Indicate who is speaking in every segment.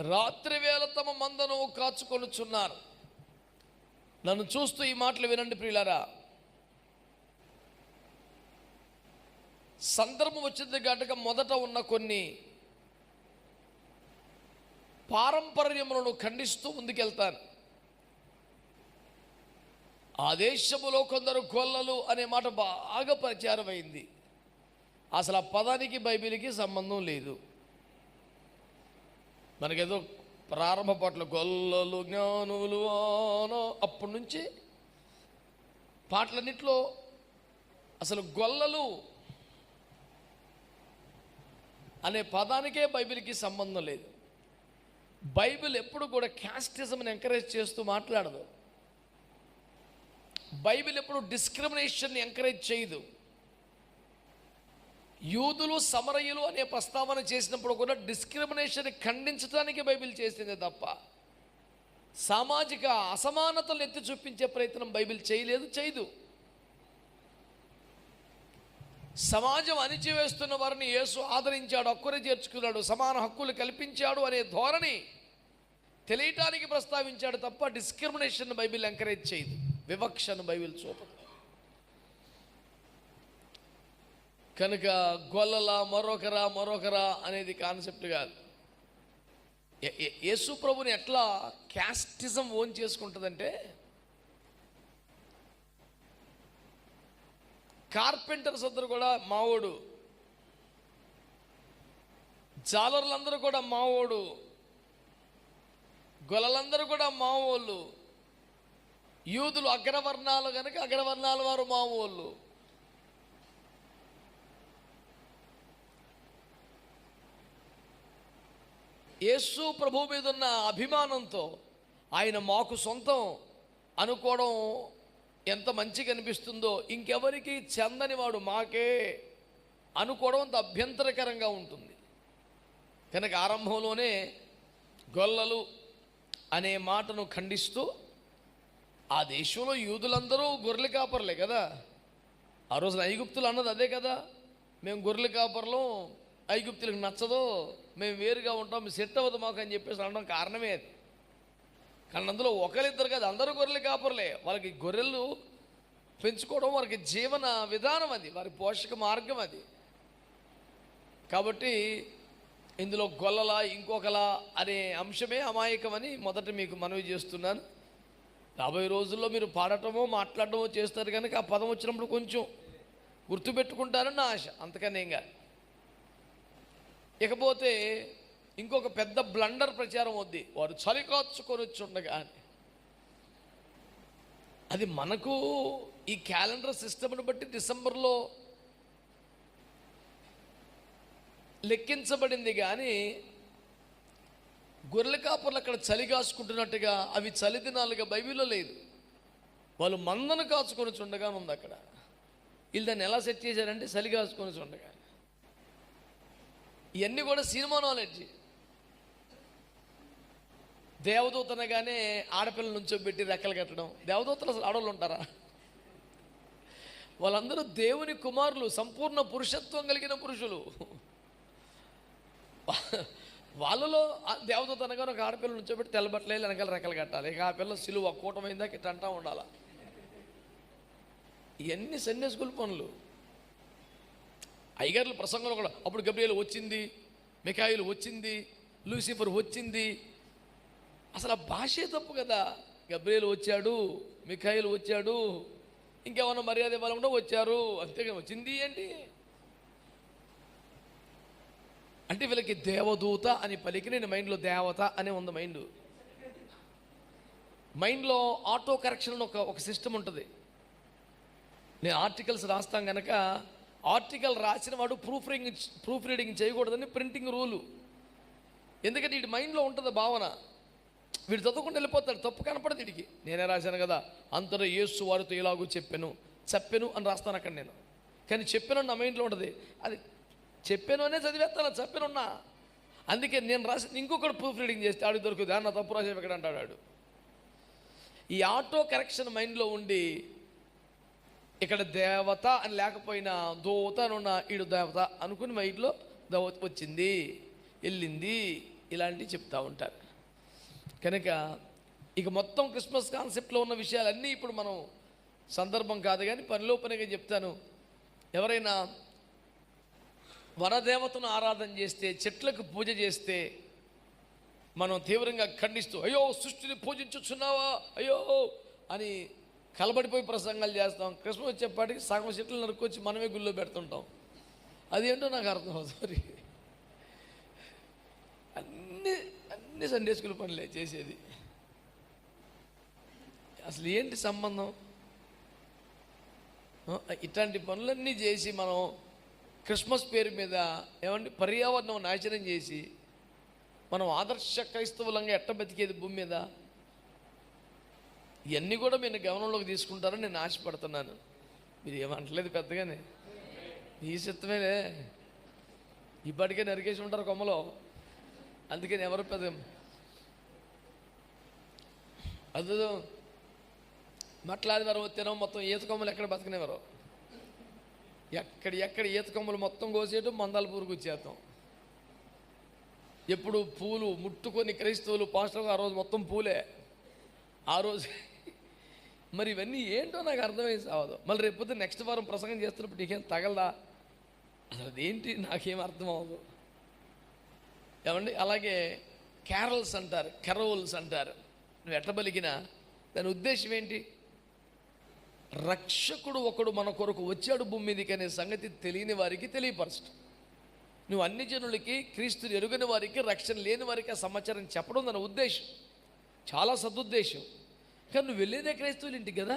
Speaker 1: రాత్రి వేళ తమ మందను కాచుకొనుచున్నారు. నన్ను చూస్తూ ఈ మాటలు వినండి ప్రియులారా. సందర్భం వచ్చింది కనుక మొదట ఉన్న కొన్ని పారంపర్యములను ఖండిస్తూ ముందుకెళ్తాను. ఆ దేశములో కొందరు గొల్లలు అనే మాట బాగా ప్రచారమైంది. అసలు ఆ పదానికి బైబిల్కి సంబంధం లేదు. మనకేదో ప్రారంభ పాటలు గొల్లలు జ్ఞానులు అనో అప్పటి నుంచి పాటలన్నింటిలో అసలు గొల్లలు అనే పదానికే బైబిల్కి సంబంధం లేదు. బైబిల్ ఎప్పుడు కూడా క్యాస్టిజంని ఎంకరేజ్ చేస్తూ మాట్లాడదు. బైబిల్ ఎప్పుడు డిస్క్రిమినేషన్ని ఎంకరేజ్ చేయదు. యూదులు సమరయులు అనే ప్రస్తావన చేసినప్పుడు కూడా డిస్క్రిమినేషన్ ఖండించడానికి బైబిల్ చేసిందే తప్ప సామాజిక అసమానతలు ఎత్తి చూపించే ప్రయత్నం బైబిల్ చేయలేదు చేయదు. సమాజం అణిచివేస్తున్న వారిని యేసు ఆదరించాడు హక్కుని చేర్చుకున్నాడు సమాన హక్కులు కల్పించాడు అనే ధోరణి తెలియటానికి ప్రస్తావించాడు తప్ప డిస్క్రిమినేషన్ బైబిల్ ఎంకరేజ్ చేయదు. వివక్షను బైబిల్ చూపదు. కనుక గొల్లలా మరొకరా మరొకరా అనేది కాన్సెప్ట్ కాదు. యేసు ప్రభుని ఎట్లా క్యాస్టిజం ఓన్ చేసుకుంటుందంటే కార్పెంటర్స్ అందరూ కూడా మావోడు. జాలర్లందరూ కూడా మావోడు. గొల్లలందరూ కూడా మావోళ్ళు. యూదులు అగ్రవర్ణాలు కనుక అగ్రవర్ణాల వారు మావోళ్ళు. యేసు ప్రభు మీద ఉన్న అభిమానంతో ఆయన మాకు సొంతం అనుకోవడం ఎంత మంచిగా అనిపిస్తుందో ఇంకెవరికి చెందని వాడు మాకే అనుకోవడం అంత అభ్యంతరకరంగా ఉంటుంది. కనుక ఆరంభంలోనే గొల్లలు అనే మాటను ఖండిస్తూ ఆ దేశంలో యూదులందరూ గొర్రెల కాపర్లే కదా? ఆ రోజున ఐగుప్తులు అన్నది అదే కదా? మేము గొర్రెల కాపర్లం ఐగుప్తులకు నచ్చదు మేము వేరుగా ఉంటాం సెట్ అవ్వదు మాకు అని చెప్పేసి అనడం కారణమే అది. కానీ అందులో ఒకరిద్దరు కాదు అందరూ గొర్రెలు కాపర్లే. వాళ్ళకి గొర్రెలు పెంచుకోవడం వారికి జీవన విధానం అది వారి పోషక మార్గం అది. కాబట్టి ఇందులో గొల్లలా ఇంకొకలా అనే అంశమే అమాయకమని మొదట మీకు మనవి చేస్తున్నాను. రాబోయే రోజుల్లో మీరు పాడటమో మాట్లాడటమో చేస్తారు కనుక ఆ పదం వచ్చినప్పుడు కొంచెం గుర్తుపెట్టుకుంటారని నా ఆశ. అంతకనే ఇంకా ఇకపోతే ఇంకొక పెద్ద బ్లండర్ ప్రచారం వద్ది. వారు చలి కాచుకొని వచ్చుండగా అది మనకు ఈ క్యాలెండర్ సిస్టమ్ని బట్టి డిసెంబర్లో లెక్కించబడింది కానీ గొర్రెల కాపర్లు అక్కడ చలి కాసుకుంటున్నట్టుగా అవి చలి దినాలుగా బైబిల్లో లేదు. వాళ్ళు మందను కాచుకొని చుండగా ఉంది అక్కడ. వీళ్ళు దాన్ని ఎలా సెట్ చేశారంటే చలి కాచుకొని చుండగా ఇవన్నీ కూడా సినిమా నాలెడ్జ్ దేవదూత అనగానే ఆడపిల్ల నుంచోబెట్టి రెక్కలు కట్టడం. దేవదూతలు అసలు ఆడవాళ్ళు ఉంటారా? వాళ్ళందరూ దేవుని కుమారులు సంపూర్ణ పురుషత్వం కలిగిన పురుషులు. వాళ్ళలో ఆ దేవదూత అనగానే ఒక ఆడపిల్ల నుంచోబెట్టి తెల్లబట్టలే వెనకాల రెక్కలు కట్టాలి. ఇక ఆ పిల్ల సిలువ కూటమైందా ఇట్లా అంటా ఉండాలా? ఇవన్నీ సన్యాసి పనులు. అయ్యగారుల ప్రసంగంలో కూడా అప్పుడు గబ్రియలు వచ్చింది మికాయిలు వచ్చింది లూసిఫర్ వచ్చింది. అసలు ఆ భాషే తప్పు కదా. గబ్రియలు వచ్చాడు మికాయిలు వచ్చాడు ఇంకేమన్నా మర్యాద ఇవ్వాలకుండా వచ్చారు. అంతేగా వచ్చింది ఏంటి? అంటే వీళ్ళకి దేవదూత అని పలికి నేను మైండ్లో దేవత అనే ఉంది మైండ్. మైండ్లో ఆటో కరెక్షన్ ఒక ఒక సిస్టమ్ ఉంటుంది. నేను ఆర్టికల్స్ రాస్తాం కనుక ఆర్టికల్ రాసిన వాడు ప్రూఫ్ రీడింగ్ ప్రూఫ్ రీడింగ్ చేయకూడదని ప్రింటింగ్ రూలు. ఎందుకంటే వీడి మైండ్లో ఉంటుంది భావన. వీడు చదువుకుంటూ వెళ్ళిపోతాడు తప్పు కనపడదు వీడికి. నేనే రాశాను కదా అంతలో యేసు వారితో ఇలాగూ చెప్పాను చెప్పాను అని రాస్తాను అక్కడ నేను. కానీ చెప్పాను నా మైండ్లో ఉంటుంది. అది చెప్పాను అనే చదివేస్తాను చెప్పానున్నా అందుకే నేను రాసి ఇంకొకటి ప్రూఫ్ రీడింగ్ చేస్తే ఆడికి దొరుకుతుంది. అన్న తప్పు రాసేవి ఎక్కడ అంటాడు ఈ ఆటో కరెక్షన్ మైండ్లో ఉండి ఇక్కడ దేవత అని లేకపోయినా దోత అని ఉన్న ఈడు దేవత అనుకుని మైండ్లో దేవత వచ్చింది వెళ్ళింది ఇలాంటివి చెప్తూ ఉంటారు. కనుక ఇక మొత్తం క్రిస్మస్ కాన్సెప్ట్లో ఉన్న విషయాలన్నీ ఇప్పుడు మనం సందర్భం కాదు కానీ పనిలో పనిగా చెప్తాను. ఎవరైనా వరదేవతను ఆరాధన చేస్తే చెట్లకు పూజ చేస్తే మనం తీవ్రంగా ఖండిస్తూ అయ్యో సృష్టిని పూజించుచున్నావా? అయ్యో అని కలబడిపోయి ప్రసంగాలు చేస్తాం. క్రిస్మస్ వచ్చేపాటికి సగం చెట్లు నరుక్కొచ్చి మనమే గుళ్ళో పెడుతుంటాం. అదేంటో నాకు అర్థం అవుతుంది అన్ని అన్ని సండే స్కూల్ పనులే చేసేది. అసలు ఏంటి సంబంధం? ఇట్లాంటి పనులన్నీ చేసి మనం క్రిస్మస్ పేరు మీద ఏమండి పర్యావరణం నాశనం చేసి మనం ఆదర్శ క్రైస్తవులంగా ఎట్ట బతికేది భూమి మీద? ఇవన్నీ కూడా మీరు గమనంలోకి తీసుకుంటారని నేను ఆశపడుతున్నాను. మీరు ఏమంటలేదు పెద్దగానే. మీ చిత్తమేలే. ఇప్పటికే నరికేసి ఉంటారు కొమ్మలో. అందుకని ఎవరు పెద్ద అదో మట్లాది వారం మొత్తం ఈత కొమ్మలు ఎక్కడ బతకనేవారు ఎక్కడ ఎక్కడ ఈత కొమ్మలు మొత్తం కోసేయటం మందాల పూరుకు వచ్చేస్తాం. ఎప్పుడు పూలు ముట్టుకొని క్రైస్తవులు పాస్టర్ ఆ రోజు మొత్తం పూలే. ఆ రోజు మరి ఇవన్నీ ఏంటో నాకు అర్థమై సావదు మళ్ళీ రేపు నెక్స్ట్ వారం ప్రసంగం చేస్తున్నప్పుడు నీకేం తగలదా? అసలు అదేంటి? నాకేం అర్థం అవ్వదు. ఏమండి? అలాగే క్యారల్స్ అంటారు కెరోల్స్ అంటారు. నువ్వు ఎట్ల పలికినా దాని ఉద్దేశం ఏంటి? రక్షకుడు ఒకడు మన కొరకు వచ్చాడు భూమి మీదకి అనే సంగతి తెలియని వారికి తెలియపరచడం నువ్వు అన్ని జనులకి క్రీస్తుని ఎరుగని వారికి రక్షణ లేని వారికి ఆ సమాచారం చెప్పడం దాని ఉద్దేశం. చాలా సదుద్దేశం. కానీ నువ్వు వెళ్ళేదే క్రైస్తవులు ఇంటికి కదా?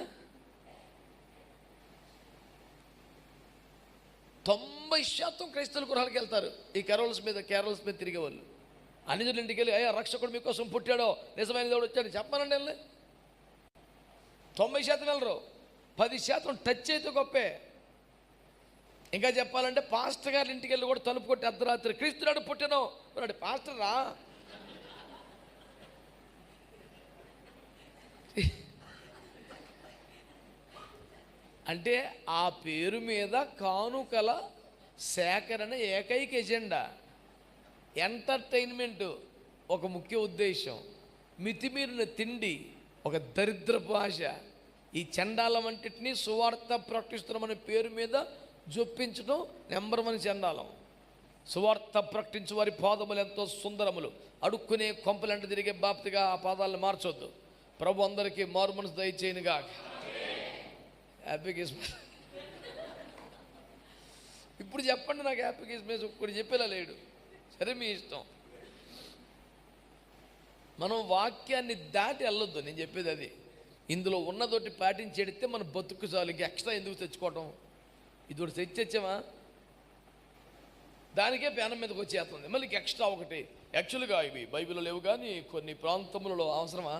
Speaker 1: తొంభై శాతం క్రైస్తవుల గృహాలకు వెళ్తారు. ఈ కెరోల్స్ మీద కేరళస్ మీద తిరిగే వాళ్ళు అన్ని ఇంటికి వెళ్ళి అయ్యా రక్షకుడు మీకోసం పుట్టాడో నిజమైన దేవుడు వచ్చాడు చెప్పానండి వెళ్ళి తొంభై శాతం వెళ్ళరు. పది శాతం టచ్ అయితే గొప్పే. ఇంకా చెప్పాలంటే పాస్టర్ గారి ఇంటికి వెళ్ళి కూడా తలుపు కొట్టి అర్ధరాత్రి క్రీస్తునాడు పుట్టాను అన్నాడు. పాస్టర్ రా. అంటే ఆ పేరు మీద కానుకల సేకరణ ఏకైక ఎజెండా. ఎంటర్టైన్మెంట్ ఒక ముఖ్య ఉద్దేశం. మితిమీరిన తిండి ఒక దరిద్ర భాష. ఈ చండాలం వంటిని సువార్త ప్రకటిస్తున్నామనే పేరు మీద జొప్పించడం నెంబర్ వన్ చండాలం. సువార్త ప్రకటించు వారి పాదములు ఎంతో సుందరములు. అడుక్కునే కొంపలంట తిరిగే బాప్తిగా ఆ పాదాలను మార్చొద్దు. ప్రభు అందరికీ మారు మనసు దయచేయనుగా హ్యాపీ క్రిస్మస్ ఇప్పుడు చెప్పండి నాకు హ్యాపీ క్రిస్మస్ ఒక్కడు చెప్పేలా లేడు. సరే మీ ఇష్టం. మనం వాక్యాన్ని దాటి వెళ్ళొద్దు. నేను చెప్పేది అది. ఇందులో ఉన్నదోటి పాటించేడితే మన బతుకు చాలు. ఇంక ఎక్స్ట్రా ఎందుకు తెచ్చుకోవటం? ఇది ఒకటి తెచ్చేచ్చామా దానికే పేనం మీదకి వచ్చేస్తుంది. మళ్ళీ ఎక్స్ట్రా ఒకటి. యాక్చువల్గా ఇవి బైబిల్లో లేవు కానీ కొన్ని ప్రాంతములలో అవసరమా?